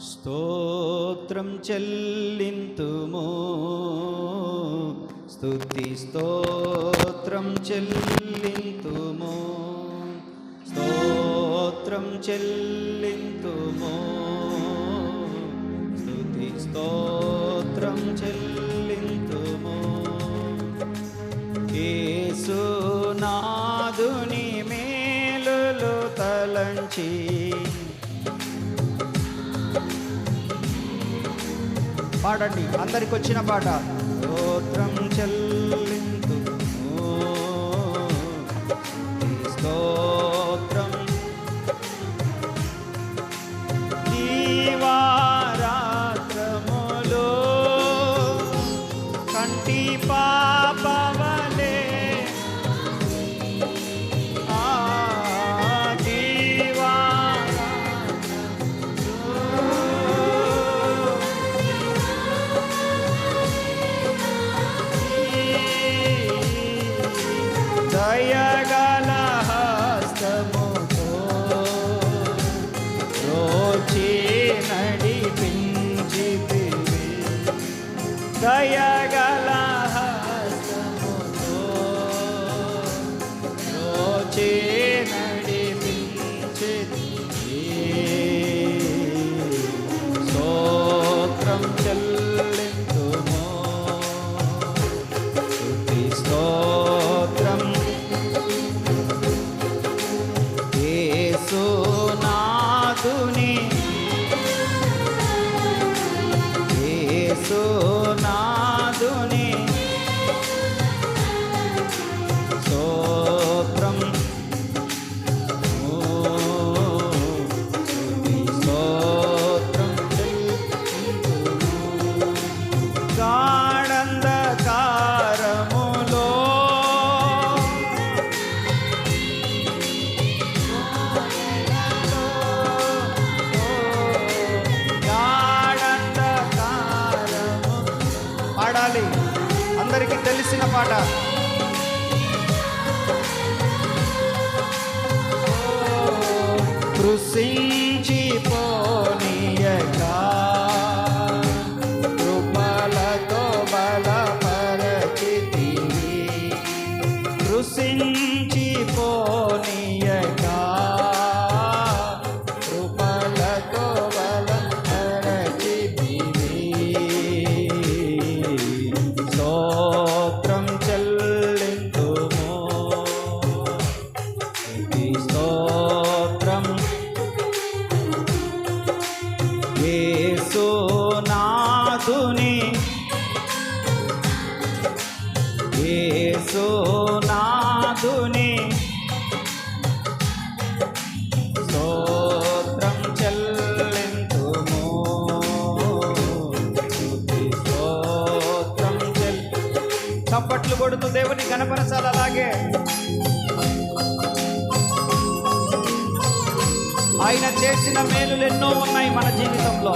స్తోత్రం చెల్లింతుము. స్తుతి స్తోత్రం చెల్లింతుము. స్తోత్రం చెల్లింతుము. స్తుతి స్తోత్రం చెల్లింతుము. ఏసునాదుని మేలులు తలంచి పాడండి. అందరికి వచ్చిన పాట. స్తోత్రం చెల్ల దయగల హస్తముతో రోచి నడిపించితివి స్తోత్రం చెల్లింతుము స్తుతి అందరికీ తెలిసిన పాట. కృషించి పోనీయగా దేవుని కనపరచాలి అలాగే ఆయన చేసిన మేలులు ఎన్నో ఉన్నాయి మన జీవితంలో.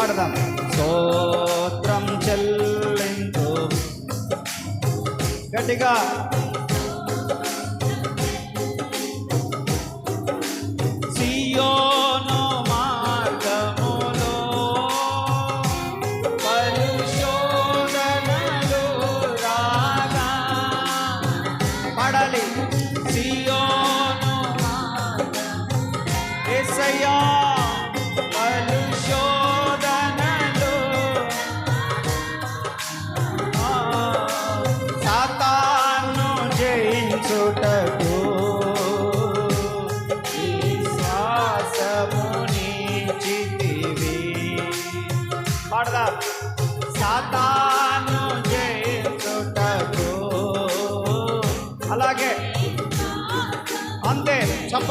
పాడదాం. స్తోత్రం చెల్లింపు. గట్టిగా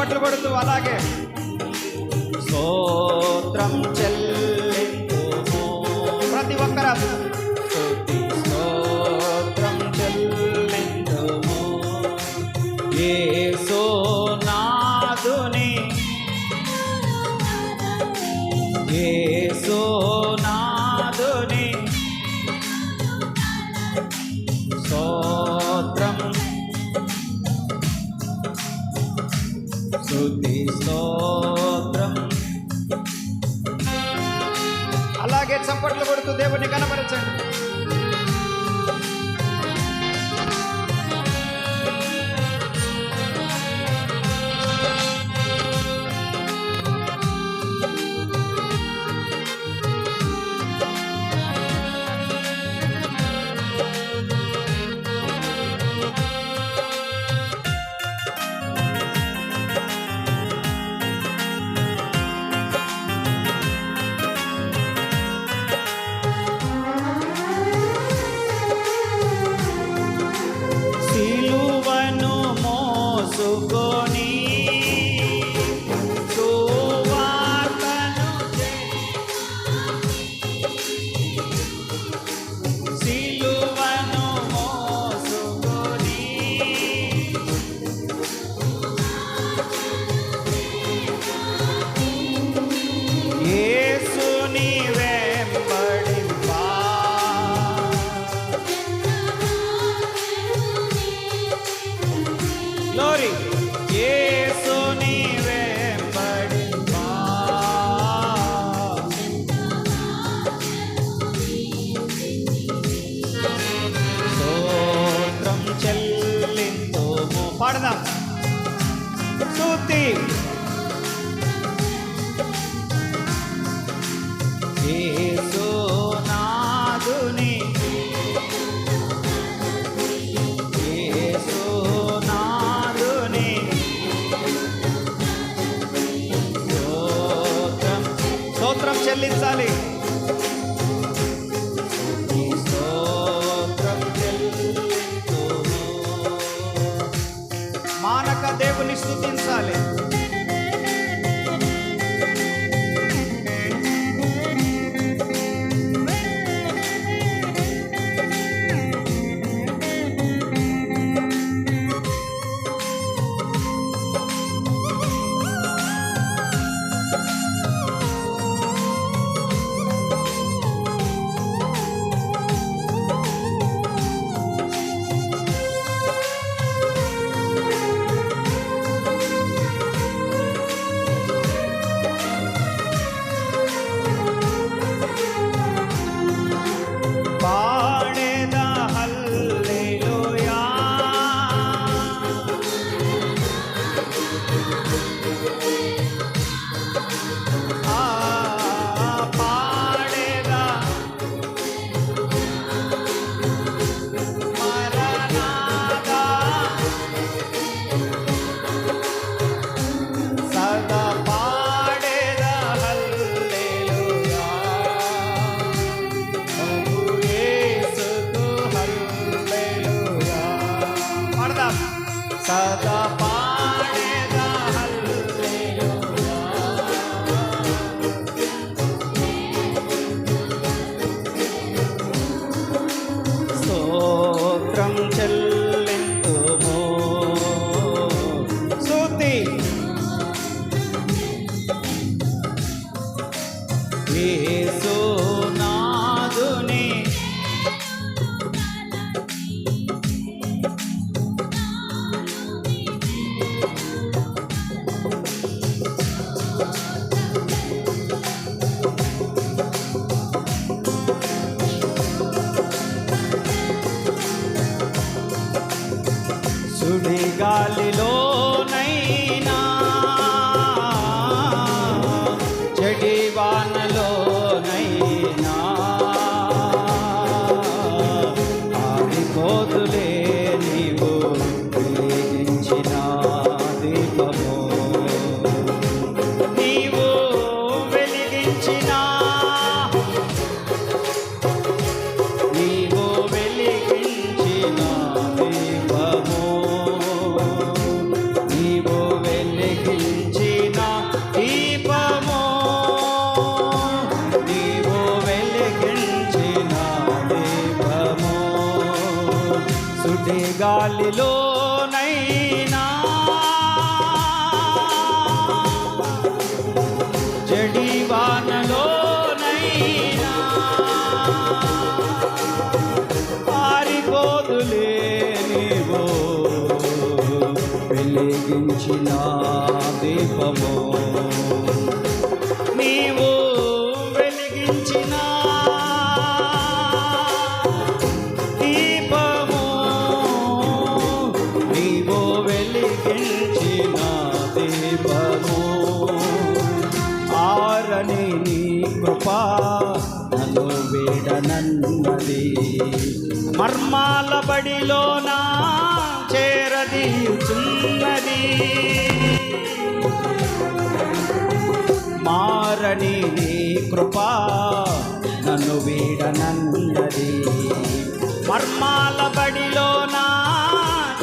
చప్పట్లు కొడుతూ అలాగే. స్తోత్రం చెల్లింపుము ప్రతి ఒక్కరు గాలిలోనైనా. జడివానలోనైనా పారిపోదులేనివో వెలిగించిన దీపమో. నీవు వెలిగించినా మర్మాల బడిలోన చేరదీయుచున్నది మారని నీ కృపా నన్ను వీడనన్నది మర్మాల బడిలోన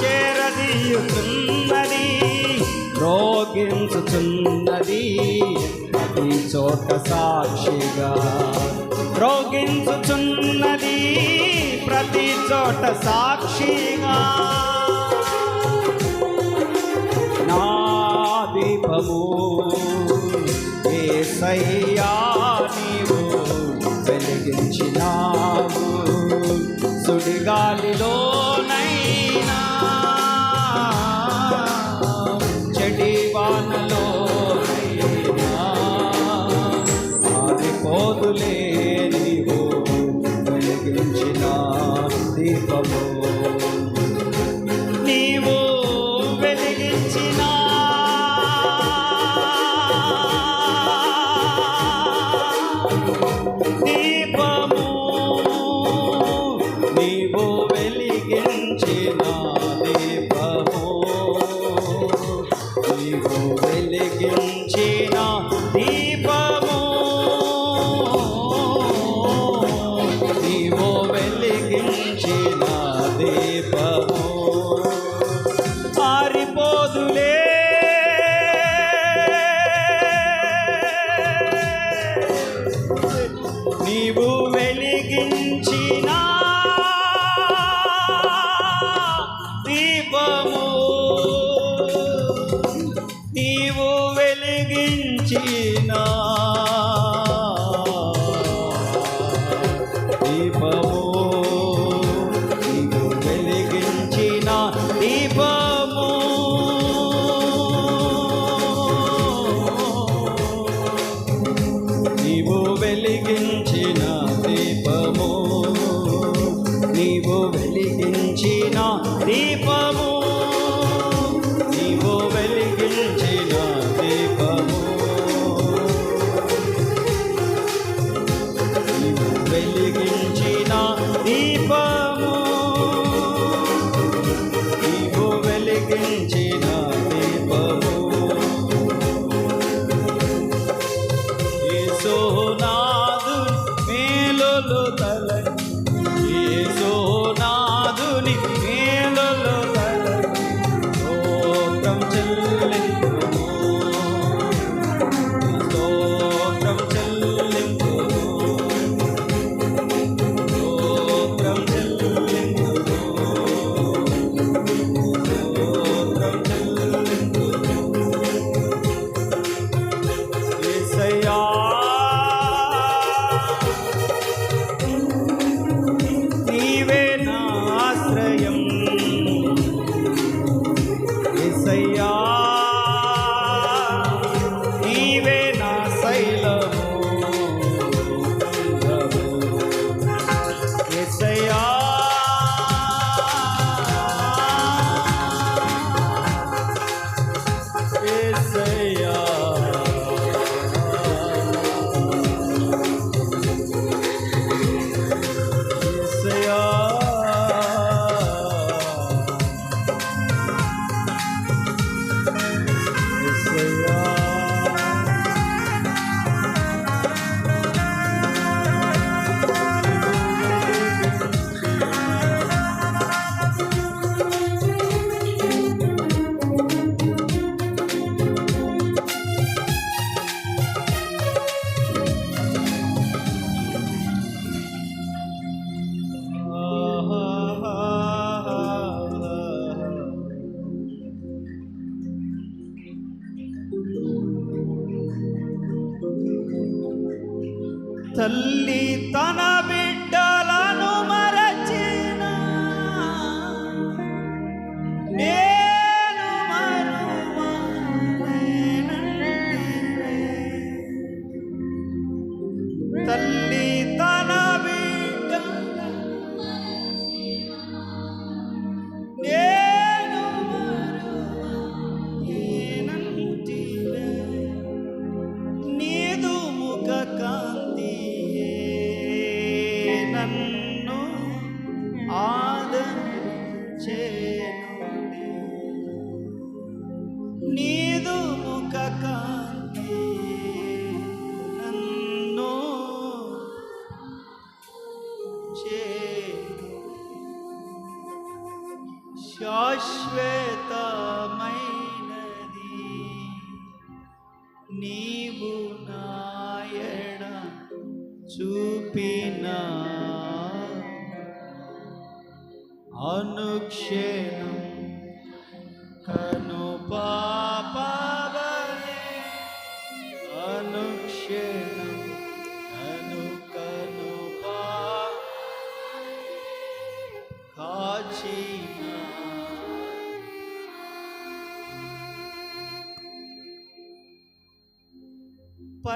చేరదీయుచున్నది రోగించుచున్నది ప్రతి చోట సాక్షిగా. రోగించుచున్నది ప్రతి చోట సాక్షిగా. నా దీపము ఏసయ్యా నీవు వెలిగించినావు. সোনা తల్లి తన change.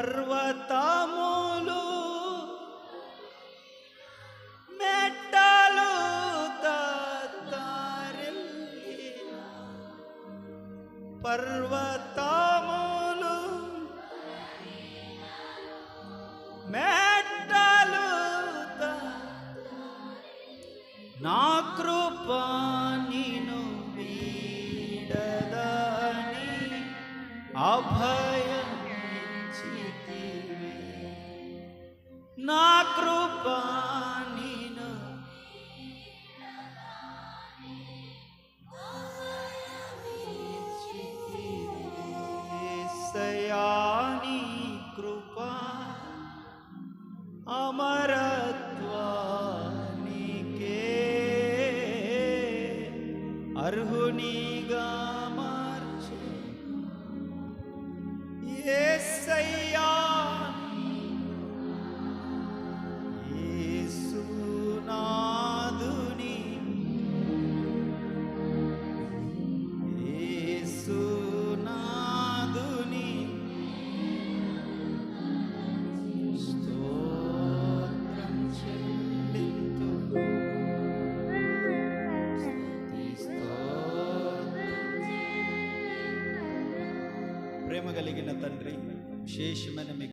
పర్వతములు మెట్టలు పర్వతములు మెట్టలు నా కృపా